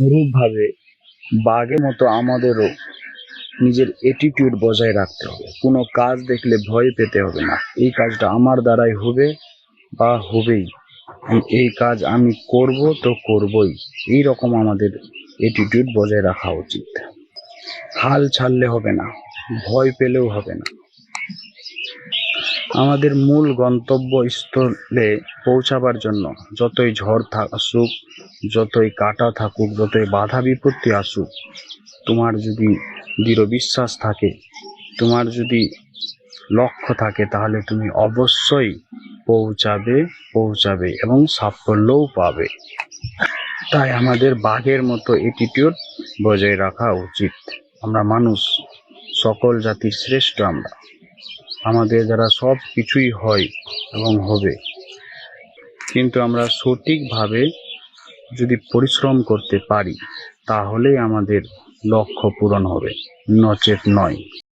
অনুরূপভাবে বাঘের মতো আমাদেরও নিজের অ্যাটিটিউড বজায় রাখতে হবে। কোনো কাজ দেখলে ভয় পেতে হবে না। এই কাজটা আমার দ্বারাই হবে বা হবেই। এই- কাজ আমি করব তো করবই। এই রকম আমাদের অ্যাটিটিউড বজায় রাখা উচিত। হাল ছাড়লে হবে না। ভয় পেলেও হবে না। আমাদের মূল গন্তব্যস্থলে পৌঁছাবার জন্য যতই ঝড় আসুক, যতই কাটা থাকুক, যতই বাধা বিপত্তি আসুক, তোমার যদি দৃঢ় বিশ্বাস থাকে, তোমার যদি লক্ষ্য থাকে, তাহলে তুমি অবশ্যই পৌঁছাবে পৌঁছাবে এবং সাফল্যও পাবে। তাই আমাদের বাঘের মতো অ্যাটিটিউড বজায় রাখা উচিত। আমরা মানুষ, সকল জাতির শ্রেষ্ঠ আমরা। আমাদের দ্বারা সব কিছুই হয় এবং হবে। কিন্তু আমরা সঠিকভাবে যদি পরিশ্রম করতে পারি, তাহলেই আমাদের লক্ষ্য পূরণ হবে, নচেত নয়।